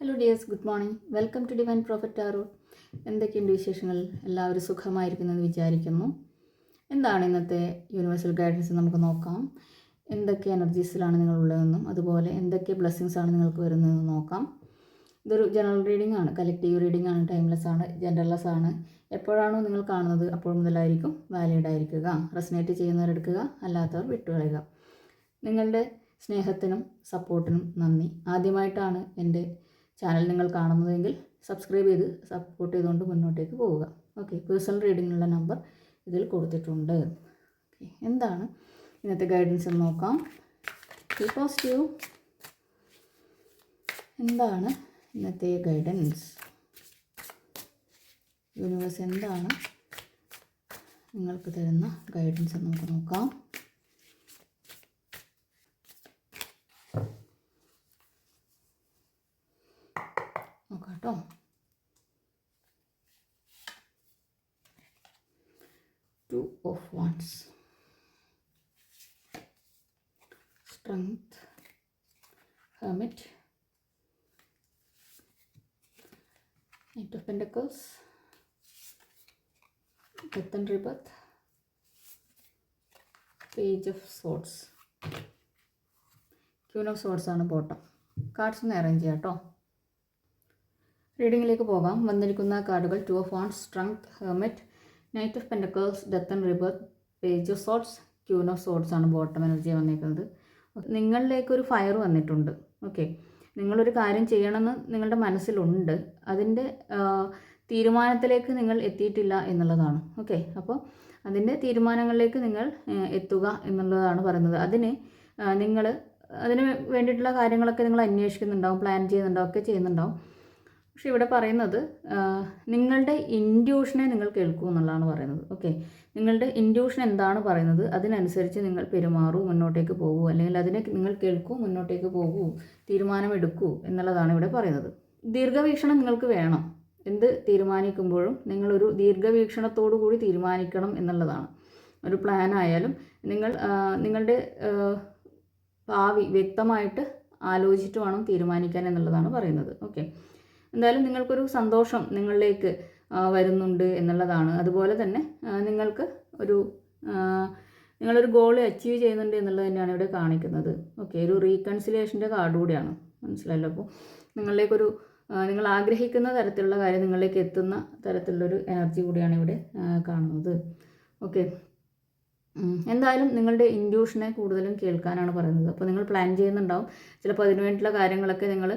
Hello dears good morning welcome to divine prophet ആറോ എന്തൊക്കെയുണ്ട് വിശേഷങ്ങൾ? എല്ലാവരും സുഖമായിരിക്കുന്നെന്ന് വിചാരിക്കുന്നു. എന്താണ് ഇന്നത്തെ യൂണിവേഴ്സൽ ഗൈഡൻസ് നമുക്ക് നോക്കാം. എന്തൊക്കെ എനർജീസിലാണ് നിങ്ങളുള്ളതെന്നും അതുപോലെ എന്തൊക്കെ ബ്ലെസ്സിങ്സ് ആണ് നിങ്ങൾക്ക് വരുന്നതെന്ന് നോക്കാം. ഇതൊരു ജനറൽ റീഡിംഗ് ആണ്. കലക്റ്റീവ് റീഡിംഗ് ആണ്. ടൈംലെസ് ആണ്. ജെൻഡർലെസ് ആണ്. എപ്പോഴാണോ നിങ്ങൾ കാണുന്നത് അപ്പോൾ മുതലായിരിക്കും വാലിഡ് ആയിരിക്കുക. റെസിനേറ്റ് ചെയ്യുന്നവരെടുക്കുക അല്ലാത്തവർ വിട്ടുകളയുക. നിങ്ങളുടെ സ്നേഹത്തിനും സപ്പോർട്ടിനും നന്ദി. ആദ്യമായിട്ടാണ് എന്റെ ചാനൽ നിങ്ങൾ കാണുന്നതെങ്കിൽ സബ്സ്ക്രൈബ് ചെയ്ത് സപ്പോർട്ട് ചെയ്തുകൊണ്ട് മുന്നോട്ടേക്ക് പോവുക. ഓക്കെ പേഴ്സണൽ റീഡിങ്ങിനുള്ള നമ്പർ ഇതിൽ കൊടുത്തിട്ടുണ്ട്. എന്താണ് ഇന്നത്തെ ഗൈഡൻസ് എന്ന് നോക്കാം. ഈ പോസിറ്റീവ് എന്താണ് ഇന്നത്തെ ഗൈഡൻസ് യൂണിവേഴ്സ് എന്താണ്? നിങ്ങൾക്ക് തരുന്ന ഗൈഡൻസ് നമുക്ക് നോക്കാം കേട്ടോ two wands strength hermit Knight of Pentacles, death and rebirth page of Swords, queen of Swords ആണ് ബോട്ടം കാർഡ്സ് ഒന്ന് അറേഞ്ച് ചെയ്യാം കേട്ടോ റീഡിങ്ങിലേക്ക് പോകാം. വന്നിരിക്കുന്ന കാർഡുകൾ two of on strength hermit knight of pentacles death and rebirth page of swords queen of swords ആണ് bottom energy വന്നിരിക്കുന്നത് നിങ്ങളിലേക്ക് ഒരു ഫയർ വന്നിട്ടുണ്ട്. ഓക്കെ. നിങ്ങളൊരു കാര്യം ചെയ്യണമെന്ന് നിങ്ങളുടെ മനസ്സിലുണ്ട്. അതിന്റെ തീരുമാനത്തിലേക്ക് നിങ്ങൾ എത്തിയിട്ടില്ല എന്നുള്ളതാണ്. ഓക്കെ. അപ്പോൾ അതിന്റെ തീരുമാനങ്ങളിലേക്ക് നിങ്ങൾ എത്തുക എന്നുള്ളതാണ് പറയുന്നത്. അതിന് നിങ്ങൾ അതിന് വേണ്ടിയിട്ടുള്ള കാര്യങ്ങളൊക്കെ നിങ്ങൾ അന്വേഷിക്കുന്നുണ്ടാവും പ്ലാൻ ചെയ്യുന്നുണ്ടാവും ഒക്കെ ചെയ്യുന്നുണ്ടാവും. പക്ഷെ ഇവിടെ പറയുന്നത് നിങ്ങളുടെ ഇൻഡ്യൂഷനെ നിങ്ങൾ കേൾക്കൂ എന്നുള്ളതാണ് പറയുന്നത്. ഓക്കെ നിങ്ങളുടെ ഇൻഡ്യൂഷൻ എന്താണ് പറയുന്നത്? അതിനനുസരിച്ച് നിങ്ങൾ പെരുമാറൂ മുന്നോട്ടേക്ക് പോകൂ. അല്ലെങ്കിൽ അതിനെ നിങ്ങൾ കേൾക്കൂ മുന്നോട്ടേക്ക് പോകൂ തീരുമാനമെടുക്കൂ എന്നുള്ളതാണ് ഇവിടെ പറയുന്നത്. ദീർഘവീക്ഷണം നിങ്ങൾക്ക് വേണം. എന്ത് തീരുമാനിക്കുമ്പോഴും നിങ്ങളൊരു ദീർഘവീക്ഷണത്തോടു കൂടി തീരുമാനിക്കണം എന്നുള്ളതാണ്. ഒരു പ്ലാൻ ആയാലും നിങ്ങൾ നിങ്ങളുടെ ഭാവി വ്യക്തമായിട്ട് ആലോചിച്ചിട്ട് വേണം തീരുമാനിക്കാൻ എന്നുള്ളതാണ് പറയുന്നത്. ഓക്കെ എന്തായാലും നിങ്ങൾക്കൊരു സന്തോഷം നിങ്ങളിലേക്ക് വരുന്നുണ്ട് എന്നുള്ളതാണ്. അതുപോലെ തന്നെ നിങ്ങൾക്ക് ഒരു നിങ്ങളൊരു ഗോൾ അച്ചീവ് ചെയ്യുന്നുണ്ട് എന്നുള്ളത് തന്നെയാണ് ഇവിടെ കാണിക്കുന്നത്. ഓക്കെ ഒരു റീകൺസിലേഷന്റെ കാർഡ് കൂടിയാണ്. മനസ്സിലായല്ലോ അപ്പോൾ നിങ്ങളിലേക്കൊരു നിങ്ങൾ ആഗ്രഹിക്കുന്ന തരത്തിലുള്ള കാര്യം നിങ്ങളിലേക്ക് എത്തുന്ന തരത്തിലുള്ളൊരു എനർജി കൂടിയാണ് ഇവിടെ കാണുന്നത്. ഓക്കെ എന്തായാലും നിങ്ങളുടെ ഇൻഡ്യൂഷനെ കൂടുതലും കേൾക്കാനാണ് പറയുന്നത്. അപ്പോൾ നിങ്ങൾ പ്ലാൻ ചെയ്യുന്നുണ്ടാവും. ചിലപ്പോൾ അതിനു വേണ്ടിയിട്ടുള്ള കാര്യങ്ങളൊക്കെ നിങ്ങൾ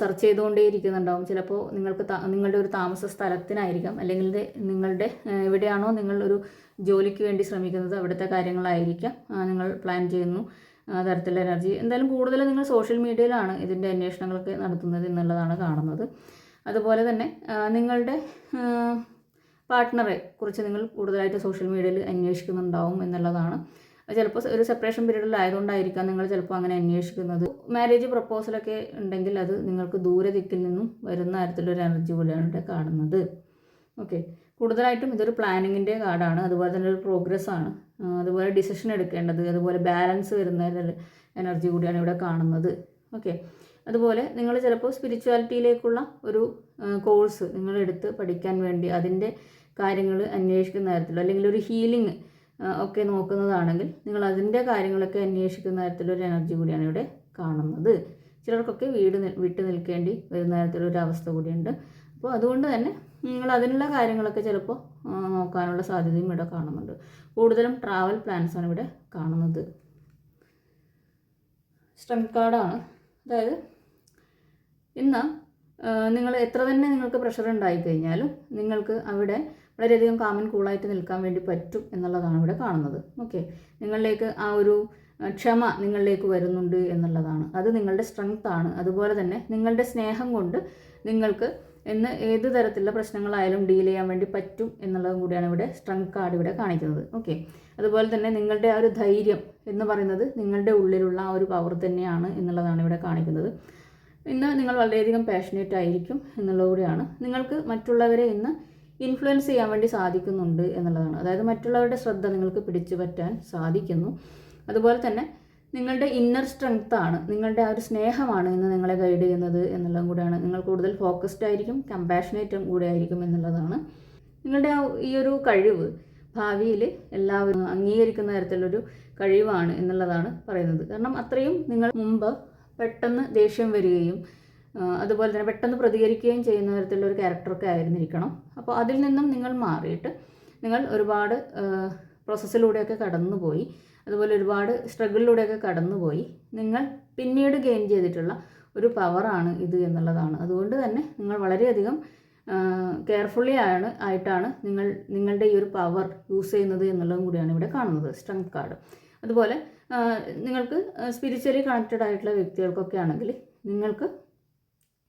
സെർച്ച് ചെയ്തുകൊണ്ടേ ഇരിക്കുന്നുണ്ടാവും. ചിലപ്പോൾ നിങ്ങൾക്ക് നിങ്ങളുടെ ഒരു താമസ സ്ഥലത്തിനായിരിക്കാം. അല്ലെങ്കിൽ നിങ്ങളുടെ എവിടെയാണോ നിങ്ങൾ ഒരു ജോലിക്ക് വേണ്ടി ശ്രമിക്കുന്നത് അവിടുത്തെ കാര്യങ്ങളായിരിക്കാം. നിങ്ങൾ പ്ലാൻ ചെയ്യുന്നു. തരത്തിലുള്ള എനർജി എന്തായാലും കൂടുതൽ നിങ്ങൾ സോഷ്യൽ മീഡിയയിലാണ് ഇതിന്റെ അന്വേഷണങ്ങളൊക്കെ നടത്തുന്നത് എന്നുള്ളതാണ് കാണുന്നത്. അതുപോലെ തന്നെ നിങ്ങളുടെ പാർട്ട്ണറെ കുറിച്ച് നിങ്ങൾ കൂടുതലായിട്ട് സോഷ്യൽ മീഡിയയിൽ അന്വേഷിക്കുന്നുണ്ടാവും എന്നുള്ളതാണ് ചിലപ്പോൾ ഒരു സെപ്പറേഷൻ പീരീഡിലായതുകൊണ്ടായിരിക്കാം നിങ്ങൾ ചിലപ്പോൾ അങ്ങനെ അന്വേഷിക്കുന്നത്. മാരേജ് പ്രപ്പോസലൊക്കെ ഉണ്ടെങ്കിൽ അത് നിങ്ങൾക്ക് ദൂരെ ദിക്കിൽ നിന്നും വരുന്ന തരത്തിലൊരു എനർജി പോലെയാണ് ഇവിടെ കാണുന്നത്. ഓക്കെ കൂടുതലായിട്ടും ഇതൊരു പ്ലാനിങ്ങിന്റെ കാർഡാണ് അതുപോലെ തന്നെ ഒരു പ്രോഗ്രസ് ആണ്. അതുപോലെ ഡിസിഷൻ എടുക്കേണ്ടത് അതുപോലെ ബാലൻസ് വരുന്ന എനർജി കൂടിയാണ് ഇവിടെ കാണുന്നത്. ഓക്കെ അതുപോലെ നിങ്ങൾ ചിലപ്പോൾ സ്പിരിച്വാലിറ്റിയിലേക്കുള്ള ഒരു കോഴ്സ് നിങ്ങൾ എടുത്ത് പഠിക്കാൻ വേണ്ടി അതിന്റെ കാര്യങ്ങൾ അന്വേഷിക്കുന്ന തരത്തിലോ അല്ലെങ്കിൽ ഒരു ഹീലിംഗ് ഒക്കെ നോക്കുന്നതാണെങ്കിൽ നിങ്ങൾ അതിന്റെ കാര്യങ്ങളൊക്കെ അന്വേഷിക്കുന്ന തരത്തിലൊരു എനർജി കൂടിയാണ് ഇവിടെ കാണുന്നത്. ചിലർക്കൊക്കെ വീട് വിട്ടു നിൽക്കേണ്ടി വരുന്ന തരത്തിലൊരു അവസ്ഥ കൂടിയുണ്ട്. അപ്പോൾ അതുകൊണ്ട് തന്നെ നിങ്ങൾ അതിനുള്ള കാര്യങ്ങളൊക്കെ ചിലപ്പോൾ നോക്കാനുള്ള സാധ്യതയും ഇവിടെ കാണുന്നുണ്ട്. കൂടുതലും ട്രാവൽ പ്ലാൻസാണ് ഇവിടെ കാണുന്നത്. സ്ട്രെങ്ത് കാർഡാണ് അതായത് ഇന്ന് നിങ്ങൾ എത്ര തന്നെ നിങ്ങൾക്ക് പ്രഷർ ഉണ്ടായിക്കഴിഞ്ഞാലും നിങ്ങൾക്ക് അവിടെ വളരെയധികം കാമൻ കൂളായിട്ട് നിൽക്കാൻ വേണ്ടി പറ്റും എന്നുള്ളതാണ് ഇവിടെ കാണുന്നത്. ഓക്കെ നിങ്ങളിലേക്ക് ആ ഒരു ക്ഷമ നിങ്ങളിലേക്ക് വരുന്നുണ്ട് എന്നുള്ളതാണ്. അത് നിങ്ങളുടെ സ്ട്രെങ്ത് ആണ്. അതുപോലെ തന്നെ നിങ്ങളുടെ സ്നേഹം കൊണ്ട് നിങ്ങൾക്ക് എന്ന് ഏത് തരത്തിലുള്ള പ്രശ്നങ്ങളായാലും ഡീൽ ചെയ്യാൻ വേണ്ടി പറ്റും എന്നുള്ളതും കൂടിയാണ് ഇവിടെ സ്ട്രെങ്ത് കാർഡ് ഇവിടെ കാണിക്കുന്നത്. ഓക്കെ അതുപോലെ തന്നെ നിങ്ങളുടെ ആ ഒരു ധൈര്യം എന്ന് പറയുന്നത് നിങ്ങളുടെ ഉള്ളിലുള്ള ആ ഒരു പവർ തന്നെയാണ് എന്നുള്ളതാണ് ഇവിടെ കാണിക്കുന്നത്. ഇന്ന് നിങ്ങൾ വളരെയധികം പാഷനേറ്റ് ആയിരിക്കും എന്നുള്ളതുകൂടിയാണ് നിങ്ങൾക്ക് മറ്റുള്ളവരെ ഇന്ന് ഇൻഫ്ലുവൻസ് ചെയ്യാൻ വേണ്ടി സാധിക്കുന്നുണ്ട് എന്നുള്ളതാണ്. അതായത് മറ്റുള്ളവരുടെ ശ്രദ്ധ നിങ്ങൾക്ക് പിടിച്ചു പറ്റാൻ സാധിക്കുന്നു. അതുപോലെ തന്നെ നിങ്ങളുടെ ഇന്നർ സ്ട്രെങ്ത് ആണ് നിങ്ങളുടെ ആ ഒരു സ്നേഹമാണ് ഇന്ന് നിങ്ങളെ ഗൈഡ് ചെയ്യുന്നത് എന്നുള്ളതും കൂടെയാണ്. നിങ്ങൾ കൂടുതൽ ഫോക്കസ്ഡ് ആയിരിക്കും കമ്പാഷനേറ്റും കൂടെ ആയിരിക്കും എന്നുള്ളതാണ്. നിങ്ങളുടെ ആ ഈ ഒരു കഴിവ് ഭാവിയിൽ എല്ലാവരും അംഗീകരിക്കുന്ന തരത്തിലൊരു കഴിവാണ് എന്നുള്ളതാണ് പറയുന്നത്. കാരണം അത്രയും നിങ്ങൾ മുമ്പ് പെട്ടെന്ന് ദേഷ്യം വരികയും അതുപോലെ തന്നെ പെട്ടെന്ന് പ്രതികരിക്കുകയും ചെയ്യുന്ന തരത്തിലുള്ള ഒരു ക്യാരക്ടറൊക്കെ ആയിരുന്നിരിക്കണം. അപ്പോൾ അതിൽ നിന്നും നിങ്ങൾ മാറിയിട്ട് നിങ്ങൾ ഒരുപാട് പ്രോസസ്സിലൂടെയൊക്കെ കടന്നുപോയി. അതുപോലെ ഒരുപാട് സ്ട്രഗിളിലൂടെയൊക്കെ കടന്നുപോയി. നിങ്ങൾ പിന്നീട് ഗെയിൻ ചെയ്തിട്ടുള്ള ഒരു പവറാണ് ഇത് എന്നുള്ളതാണ്. അതുകൊണ്ട് തന്നെ നിങ്ങൾ വളരെയധികം കെയർഫുള്ളി ആണ് ആയിട്ടാണ് നിങ്ങൾ നിങ്ങളുടെ ഈ ഒരു പവർ യൂസ് ചെയ്യുന്നത് എന്നുള്ളതും കൂടിയാണ് ഇവിടെ കാണുന്നത് സ്ട്രെങ്ത് കാർഡ് അതുപോലെ നിങ്ങൾക്ക് സ്പിരിച്വലി കണക്റ്റഡ് ആയിട്ടുള്ള വ്യക്തികൾക്കൊക്കെ ആണെങ്കിൽ നിങ്ങൾക്ക്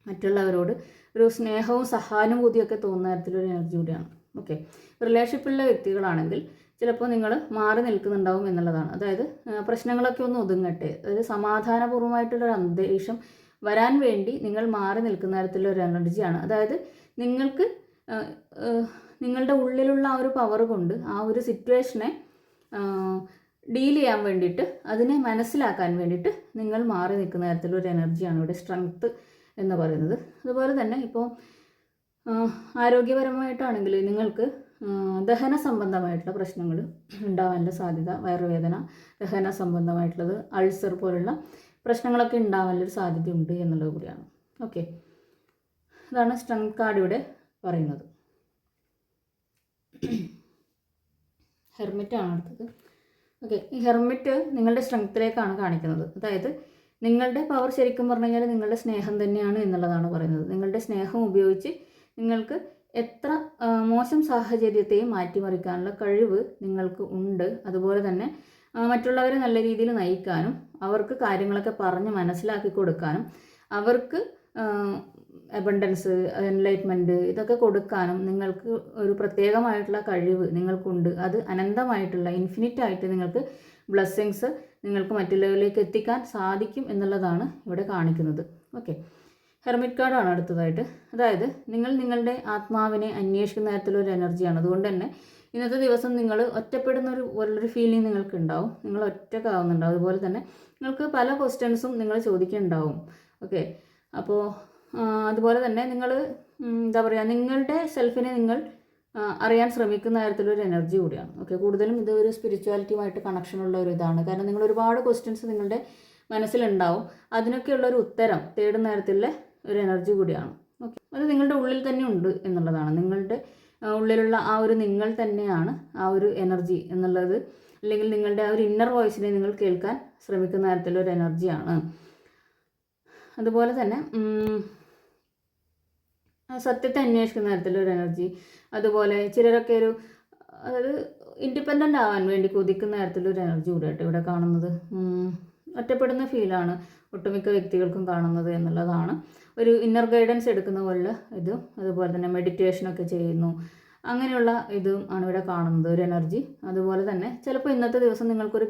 മറ്റുള്ളവരോട് ഒരു സ്നേഹവും സഹാനുഭൂതിയൊക്കെ തോന്നുന്ന തരത്തിലൊരു എനർജി കൂടിയാണ്. ഓക്കെ റിലേഷൻഷിപ്പുള്ള വ്യക്തികളാണെങ്കിൽ ചിലപ്പോൾ നിങ്ങൾ മാറി നിൽക്കുന്നുണ്ടാവും എന്നുള്ളതാണ്. അതായത് പ്രശ്നങ്ങളൊക്കെ ഒന്ന് ഒതുങ്ങട്ടെ. അതായത് സമാധാനപൂർവമായിട്ടുള്ളൊരു അന്തരീക്ഷം വരാൻ വേണ്ടി നിങ്ങൾ മാറി നിൽക്കുന്ന തരത്തിലുള്ള ഒരു എനർജിയാണ് അതായത് നിങ്ങൾക്ക് നിങ്ങളുടെ ഉള്ളിലുള്ള ആ ഒരു പവർ കൊണ്ട് ആ ഒരു സിറ്റുവേഷനെ ഡീൽ ചെയ്യാൻ വേണ്ടിയിട്ട് അതിനെ മനസ്സിലാക്കാൻ വേണ്ടിയിട്ട് നിങ്ങൾ മാറി നിൽക്കുന്ന തരത്തിലൊരു എനർജിയാണ് ഇവിടെ സ്ട്രെങ്ത്ത് എന്ന് പറയുന്നത്. അതുപോലെ തന്നെ ഇപ്പോൾ ആരോഗ്യപരമായിട്ടാണെങ്കിൽ നിങ്ങൾക്ക് ദഹന സംബന്ധമായിട്ടുള്ള പ്രശ്നങ്ങൾ ഉണ്ടാവാനുള്ള സാധ്യത വയറുവേദന ദഹന സംബന്ധമായിട്ടുള്ളത് അൾസർ പോലുള്ള പ്രശ്നങ്ങളൊക്കെ ഉണ്ടാവാനുള്ളൊരു സാധ്യതയുണ്ട് എന്നുള്ളത് കൂടിയാണ്. ഓക്കെ. അതാണ് സ്ട്രെങ്ത് കാർഡ് ഇവിടെ പറയുന്നത്. ഹെർമിറ്റ് ആണ് അടുത്തത്. ഓക്കെ. ഈ ഹെർമിറ്റ് നിങ്ങളുടെ സ്ട്രെങ്ത്തിലേക്കാണ് കാണിക്കുന്നത്. അതായത് നിങ്ങളുടെ പവർ ശരിക്കും പറഞ്ഞു കഴിഞ്ഞാൽ നിങ്ങളുടെ സ്നേഹം തന്നെയാണ് എന്നുള്ളതാണ് പറയുന്നത്. നിങ്ങളുടെ സ്നേഹം ഉപയോഗിച്ച് നിങ്ങൾക്ക് എത്ര മോശം സാഹചര്യത്തെയും മാറ്റിമറിക്കാനുള്ള കഴിവ് നിങ്ങൾക്ക് ഉണ്ട്. അതുപോലെ തന്നെ മറ്റുള്ളവരെ നല്ല രീതിയിൽ നയിക്കാനും അവർക്ക് കാര്യങ്ങളൊക്കെ പറഞ്ഞ് മനസ്സിലാക്കി കൊടുക്കാനും അവർക്ക് അബണ്ടൻസ് എൻലൈറ്റ്മെന്റ് ഇതൊക്കെ കൊടുക്കാനും നിങ്ങൾക്ക് ഒരു പ്രത്യേകമായിട്ടുള്ള കഴിവ് നിങ്ങൾക്കുണ്ട്. അത് അനന്തമായിട്ടുള്ള ഇൻഫിനിറ്റ് ആയിട്ട് നിങ്ങൾക്ക് ബ്ലെസ്സിങ്സ് നിങ്ങൾക്ക് മറ്റുള്ളവരിലേക്ക് എത്തിക്കാൻ സാധിക്കും എന്നുള്ളതാണ് ഇവിടെ കാണിക്കുന്നത്. ഓക്കെ. ഹെർമിറ്റ് കാർഡാണ് അടുത്തതായിട്ട്. അതായത് നിങ്ങൾ നിങ്ങളുടെ ആത്മാവിനെ അന്വേഷിക്കുന്ന തരത്തിലൊരു എനർജിയാണ്. അതുകൊണ്ട് തന്നെ ഇന്നത്തെ ദിവസം നിങ്ങൾ ഒറ്റപ്പെടുന്ന ഒരു പോലുള്ളൊരു ഫീലിംഗ് നിങ്ങൾക്ക് ഉണ്ടാവും നിങ്ങൾ ഒറ്റക്കാവുന്നുണ്ടാവും. അതുപോലെ തന്നെ നിങ്ങൾക്ക് പല ക്വസ്റ്റ്യൻസും നിങ്ങൾ ചോദിക്കുന്നുണ്ടാവും. ഓക്കെ. അപ്പോൾ അതുപോലെ തന്നെ നിങ്ങൾ എന്താ പറയുക നിങ്ങളുടെ സെൽഫിനെ നിങ്ങൾ അറിയാൻ ശ്രമിക്കുന്ന തരത്തിലൊരു എനർജി കൂടിയാണ്. ഓക്കെ കൂടുതലും ഇത് ഒരു സ്പിരിച്വാലിറ്റിയുമായിട്ട് കണക്ഷനുള്ള ഒരു ഇതാണ്. കാരണം നിങ്ങൾ ഒരുപാട് ക്വസ്റ്റ്യൻസ് നിങ്ങളുടെ മനസ്സിലുണ്ടാവും. അതിനൊക്കെയുള്ള ഒരു ഉത്തരം തേടുന്ന തരത്തിലുള്ള ഒരു എനർജി കൂടിയാണ്. ഓക്കെ അത് നിങ്ങളുടെ ഉള്ളിൽ തന്നെ ഉണ്ട് എന്നുള്ളതാണ്. നിങ്ങളുടെ ഉള്ളിലുള്ള ആ ഒരു നിങ്ങൾ തന്നെയാണ് ആ ഒരു എനർജി എന്നുള്ളത്. അല്ലെങ്കിൽ നിങ്ങളുടെ ആ ഒരു ഇന്നർ വോയിസിനെ നിങ്ങൾ കേൾക്കാൻ ശ്രമിക്കുന്ന തരത്തിലുള്ള ഒരു എനർജിയാണ് അതുപോലെ തന്നെ സത്യത്തെ അന്വേഷിക്കുന്ന തരത്തിലൊരു എനർജി അതുപോലെ ചിലരൊക്കെ ഒരു അതായത് ഇൻഡിപെൻഡന്റ് ആവാൻ വേണ്ടി കൊതിക്കുന്ന തരത്തിലൊരു എനർജി കൂടിയായിട്ട് ഇവിടെ കാണുന്നത്. ഒറ്റപ്പെടുന്ന ഫീലാണ് ഒട്ടുമിക്ക വ്യക്തികൾക്കും കാണുന്നത് എന്നുള്ളതാണ്. ഒരു ഇന്നർ ഗൈഡൻസ് എടുക്കുന്ന പോലെ ഇതും അതുപോലെ തന്നെ മെഡിറ്റേഷനൊക്കെ ചെയ്യുന്നു. അങ്ങനെയുള്ള ഇതും ആണ് ഇവിടെ കാണുന്നത് ഒരു എനർജി അതുപോലെ തന്നെ ചിലപ്പോൾ ഇന്നത്തെ ദിവസം നിങ്ങൾക്കൊരു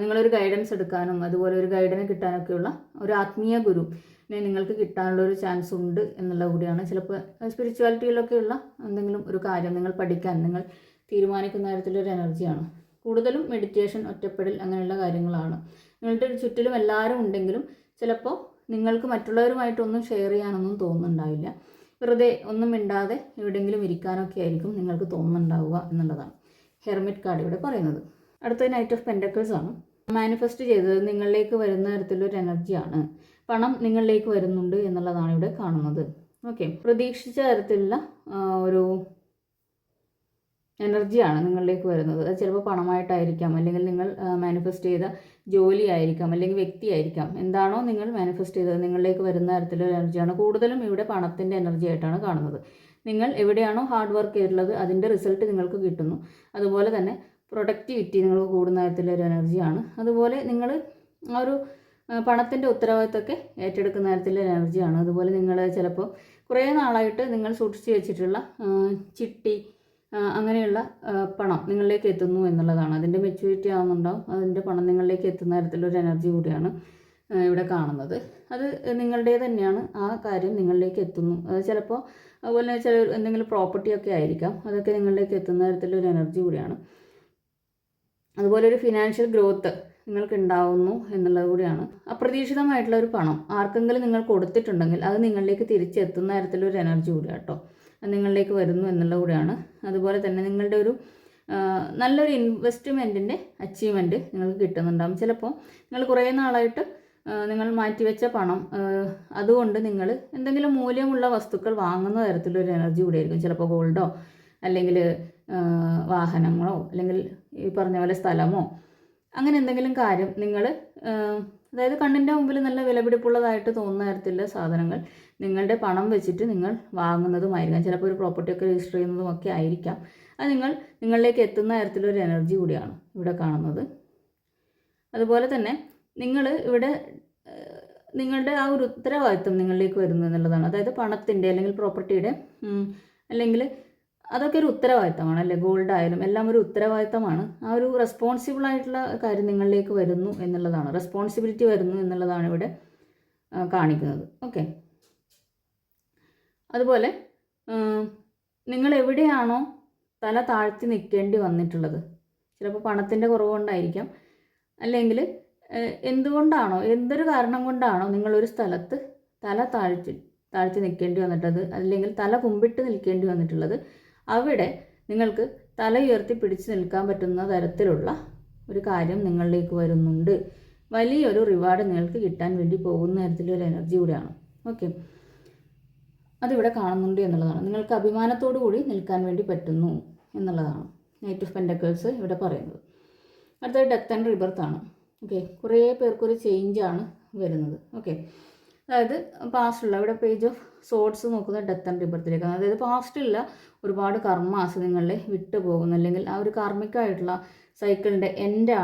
നിങ്ങളൊരു ഗൈഡൻസ് എടുക്കാനും അതുപോലെ ഒരു ഗൈഡിനെ കിട്ടാനൊക്കെയുള്ള ഒരു ആത്മീയ ഗുരു നെ നിങ്ങൾക്ക് കിട്ടാനുള്ള ഒരു ചാൻസ് ഉണ്ട് എന്നുള്ള കൂടിയാണ്. ചിലപ്പോൾ സ്പിരിച്വാലിറ്റിയിലൊക്കെയുള്ള എന്തെങ്കിലും ഒരു കാര്യം നിങ്ങൾ പഠിക്കാൻ നിങ്ങൾ തീരുമാനിക്കുന്ന തരത്തിലൊരു എനർജിയാണ് കൂടുതലും മെഡിറ്റേഷൻ ഒറ്റപ്പെടൽ അങ്ങനെയുള്ള കാര്യങ്ങളാണ്. നിങ്ങളുടെ ചുറ്റിലും എല്ലാവരും ഉണ്ടെങ്കിലും ചിലപ്പോൾ നിങ്ങൾക്ക് മറ്റുള്ളവരുമായിട്ടൊന്നും ഷെയർ ചെയ്യാനൊന്നും തോന്നുന്നുണ്ടാവില്ല. വെറുതെ ഒന്നും മിണ്ടാതെ എവിടെയെങ്കിലും ഇരിക്കാനൊക്കെ ആയിരിക്കും നിങ്ങൾക്ക് തോന്നുന്നുണ്ടാവുക എന്നുള്ളതാണ്. ഹെർമിറ്റ് കാർഡ് ഇവിടെ പറയുന്നത്. അടുത്ത നൈറ്റ് ഓഫ് പെൻഡക്കിൾസ് ആണ്. മാനിഫെസ്റ്റ് ചെയ്തത് നിങ്ങളിലേക്ക് വരുന്ന തരത്തിലൊരു എനർജിയാണ് പണം നിങ്ങളിലേക്ക് വരുന്നുണ്ട് എന്നുള്ളതാണ് ഇവിടെ കാണുന്നത്. ഓക്കെ പ്രതീക്ഷിച്ച തരത്തിലുള്ള ഒരു എനർജിയാണ് നിങ്ങളിലേക്ക് വരുന്നത്. അത് ചിലപ്പോൾ പണമായിട്ടായിരിക്കാം അല്ലെങ്കിൽ നിങ്ങൾ മാനിഫെസ്റ്റ് ചെയ്ത ജോലി ആയിരിക്കാം അല്ലെങ്കിൽ വ്യക്തിയായിരിക്കാം എന്താണോ നിങ്ങൾ മാനിഫെസ്റ്റ് ചെയ്തത് നിങ്ങളിലേക്ക് വരുന്ന തരത്തിലുള്ള എനർജിയാണ് കൂടുതലും ഇവിടെ പണത്തിന്റെ എനർജി ആയിട്ടാണ് കാണുന്നത്. നിങ്ങൾ എവിടെയാണോ ഹാർഡ് വർക്ക് ചെയ്തിട്ടുള്ളത് അതിന്റെ റിസൾട്ട് നിങ്ങൾക്ക് കിട്ടുന്നു. അതുപോലെ തന്നെ പ്രൊഡക്റ്റിവിറ്റി നിങ്ങൾക്ക് കൂടുന്ന തരത്തിലൊരു എനർജിയാണ് അതുപോലെ നിങ്ങൾ ആ ഒരു പണത്തിന്റെ ഉത്തരവാദിത്തമൊക്കെ ഏറ്റെടുക്കുന്ന തരത്തിലുള്ള എനർജിയാണ്. അതുപോലെ നിങ്ങൾ ചിലപ്പോൾ കുറേ നാളായിട്ട് നിങ്ങൾ സൂക്ഷിച്ചു വെച്ചിട്ടുള്ള ചിട്ടി അങ്ങനെയുള്ള പണം നിങ്ങളിലേക്ക് എത്തുന്നു എന്നുള്ളതാണ്. അതിന്റെ മെച്യൂരിറ്റി ആവുന്നുണ്ടാവും. അതിന്റെ പണം നിങ്ങളിലേക്ക് എത്തുന്ന തരത്തിലൊരു എനർജി കൂടിയാണ് ഇവിടെ കാണുന്നത്. അത് നിങ്ങളുടെ തന്നെയാണ്. ആ കാര്യം നിങ്ങളിലേക്ക് എത്തുന്നു. അത് ചിലപ്പോൾ അതുപോലെ ചില എന്തെങ്കിലും പ്രോപ്പർട്ടി ഒക്കെ ആയിരിക്കാം. അതൊക്കെ നിങ്ങളിലേക്ക് എത്തുന്ന തരത്തിലൊരു എനർജി കൂടിയാണ്. അതുപോലെ ഒരു ഫിനാൻഷ്യൽ ഗ്രോത്ത് നിങ്ങൾക്ക് ഉണ്ടാവുന്നു എന്നുള്ളത് കൂടിയാണ്. അപ്രതീക്ഷിതമായിട്ടുള്ള ഒരു പണം ആർക്കെങ്കിലും നിങ്ങൾ കൊടുത്തിട്ടുണ്ടെങ്കിൽ അത് നിങ്ങളിലേക്ക് തിരിച്ചെത്തുന്ന തരത്തിലൊരു എനർജി കൂടിയാണ് കേട്ടോ അത് നിങ്ങളിലേക്ക് വരുന്നു എന്നുള്ളത് കൂടിയാണ്. അതുപോലെ തന്നെ നിങ്ങളുടെ ഒരു നല്ലൊരു ഇൻവെസ്റ്റ്മെന്റിന്റെ അച്ചീവ്മെന്റ് നിങ്ങൾക്ക് കിട്ടുന്നുണ്ടാകും ചിലപ്പോൾ നിങ്ങൾ കുറേ നാളായിട്ട് നിങ്ങൾ മാറ്റിവെച്ച പണം അതുകൊണ്ട് നിങ്ങൾ എന്തെങ്കിലും മൂല്യമുള്ള വസ്തുക്കൾ വാങ്ങുന്ന തരത്തിലൊരു എനർജി കൂടിയായിരിക്കും. ചിലപ്പോൾ ഗോൾഡോ അല്ലെങ്കിൽ വാഹനങ്ങളോ അല്ലെങ്കിൽ ഈ പറഞ്ഞ പോലെ സ്ഥലമോ അങ്ങനെ എന്തെങ്കിലും കാര്യം നിങ്ങൾ അതായത് കണ്ണിന്റെ മുമ്പിൽ നല്ല വിലപിടിപ്പുള്ളതായിട്ട് തോന്നുന്ന തരത്തിലുള്ള സാധനങ്ങൾ നിങ്ങളുടെ പണം വെച്ചിട്ട് നിങ്ങൾ വാങ്ങുന്നതുമായിരിക്കാം. ചിലപ്പോൾ ഒരു പ്രോപ്പർട്ടി ഒക്കെ രജിസ്റ്റർ ചെയ്യുന്നതും ഒക്കെ ആയിരിക്കാം. അത് നിങ്ങൾ നിങ്ങളിലേക്ക് എത്തുന്ന തരത്തിലൊരു എനർജി കൂടിയാണ് ഇവിടെ കാണുന്നത്. അതുപോലെ തന്നെ നിങ്ങൾ ഇവിടെ നിങ്ങളുടെ ആ ഒരു ഉത്തരവാദിത്വം നിങ്ങളിലേക്ക് വരുന്നു എന്നുള്ളതാണ്. അതായത് പണത്തിന്റെ അല്ലെങ്കിൽ പ്രോപ്പർട്ടിയുടെ അല്ലെങ്കിൽ അതൊക്കെ ഒരു ഉത്തരവാദിത്തമാണ് അല്ലേ? ഗോൾഡ് ആയാലും എല്ലാം ഒരു ഉത്തരവാദിത്തമാണ്. ആ ഒരു റെസ്പോൺസിബിൾ ആയിട്ടുള്ള കാര്യം നിങ്ങളിലേക്ക് വരുന്നു എന്നുള്ളതാണ്. റെസ്പോൺസിബിലിറ്റി വരുന്നു എന്നുള്ളതാണ് ഇവിടെ കാണിക്കുന്നത്. ഓക്കെ അതുപോലെ നിങ്ങൾ എവിടെയാണോ തല താഴ്ത്തി നിൽക്കേണ്ടി വന്നിട്ടുള്ളത്? ചിലപ്പോൾ പണത്തിന്റെ കുറവുകൊണ്ടായിരിക്കാം. അല്ലെങ്കിൽ എന്തുകൊണ്ടാണോ എന്തൊരു കാരണം കൊണ്ടാണോ നിങ്ങളൊരു സ്ഥലത്ത് തല താഴ്ത്തി താഴ്ത്തി നിൽക്കേണ്ടി വന്നിട്ടത്? അല്ലെങ്കിൽ തല കുമ്പിട്ട് നിൽക്കേണ്ടി വന്നിട്ടുള്ളത്? അവിടെ നിങ്ങൾക്ക് തല ഉയർത്തി പിടിച്ച് നിൽക്കാൻ പറ്റുന്ന തരത്തിലുള്ള ഒരു കാര്യം നിങ്ങളിലേക്ക് വരുന്നുണ്ട്. വലിയൊരു റിവാർഡ് നിങ്ങൾക്ക് കിട്ടാൻ വേണ്ടി പോകുന്ന തരത്തിലൊരു എനർജി കൂടിയാണ്. ഓക്കെ അതിവിടെ കാണുന്നുണ്ട് എന്നുള്ളതാണ്. നിങ്ങൾക്ക് അഭിമാനത്തോടു കൂടി നിൽക്കാൻ വേണ്ടി പറ്റുന്നു എന്നുള്ളതാണ്. നൈറ്റ് ഓഫ് ഇവിടെ പറയുന്നത്. അടുത്തത് ഡെത്ത് ആൻഡ് റിബർത്ത് ആണ്. ഓക്കെ കുറേ പേർക്കൊരു ചേഞ്ചാണ് വരുന്നത്. ഓക്കെ അതായത് പാസ്റ്റുള്ള ഇവിടെ പേജ് ഓഫ് സോഡ്സ് നോക്കുന്നത് ഡെത്ത് ആൻഡ് റിബർത്തിലേക്കാണ് അതായത് പാസ്റ്റിലുള്ള ഒരുപാട് കർമാസ് നിങ്ങളെ വിട്ടുപോകുന്നു അല്ലെങ്കിൽ ആ ഒരു കാർമ്മികമായിട്ടുള്ള സൈക്കിളിന്റെ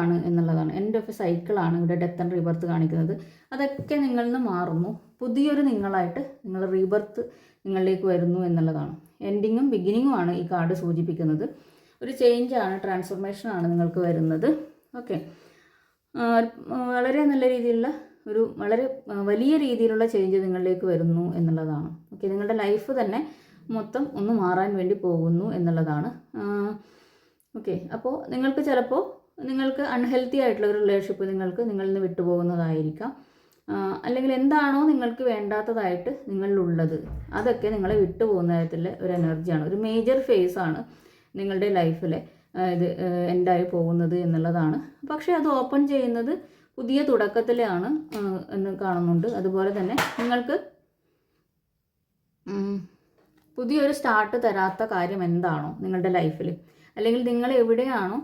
ആണ് എന്നുള്ളതാണ്. എൻഡ് ഓഫ് എ സൈക്കിളാണ് ഇവിടെ ഡെത്ത് ആൻഡ് റീബർത്ത് കാണിക്കുന്നത്. അതൊക്കെ നിങ്ങളിൽ നിന്ന് മാറുന്നു. പുതിയൊരു നിങ്ങളായിട്ട് നിങ്ങൾ റീബർത്ത് നിങ്ങളിലേക്ക് വരുന്നു എന്നുള്ളതാണ്. എൻഡിങ്ങും ബിഗിനിങ്ങും ആണ് ഈ കാർഡ് സൂചിപ്പിക്കുന്നത്. ഒരു ചേഞ്ചാണ് ട്രാൻസ്ഫോർമേഷനാണ് നിങ്ങൾക്ക് വരുന്നത്. ഓക്കെ വളരെ നല്ല രീതിയിലുള്ള ഒരു വളരെ വലിയ രീതിയിലുള്ള ചേഞ്ച് നിങ്ങളിലേക്ക് വരുന്നു എന്നുള്ളതാണ്. ഓക്കെ നിങ്ങളുടെ ലൈഫ് തന്നെ മൊത്തം ഒന്ന് മാറാൻ വേണ്ടി പോകുന്നു എന്നുള്ളതാണ്. ഓക്കെ അപ്പോൾ നിങ്ങൾക്ക് ചിലപ്പോൾ നിങ്ങൾക്ക് അൺഹെൽത്തി ആയിട്ടുള്ള ഒരു റിലേഷൻഷിപ്പ് നിങ്ങൾക്ക് നിങ്ങളിൽ നിന്ന് വിട്ടുപോകുന്നതായിരിക്കാം. അല്ലെങ്കിൽ എന്താണോ നിങ്ങൾക്ക് വേണ്ടാത്തതായിട്ട് നിങ്ങളിലുള്ളത് അതൊക്കെ നിങ്ങളെ വിട്ടുപോകുന്ന തരത്തിലുള്ള ഒരു എനർജിയാണ് ഒരു മേജർ ഫേസ് ആണ് നിങ്ങളുടെ ലൈഫിലെ ഇത് എൻഡായി പോകുന്നത് എന്നുള്ളതാണ്. പക്ഷേ അത് ഓപ്പൺ ചെയ്യുന്നത് പുതിയ തുടക്കത്തിലാണ് എന്ന് കാണുന്നുണ്ട്. അതുപോലെ തന്നെ നിങ്ങൾക്ക് പുതിയൊരു സ്റ്റാർട്ട് തരാത്ത കാര്യം എന്താണോ നിങ്ങളുടെ ലൈഫിൽ അല്ലെങ്കിൽ നിങ്ങൾ എവിടെയാണോ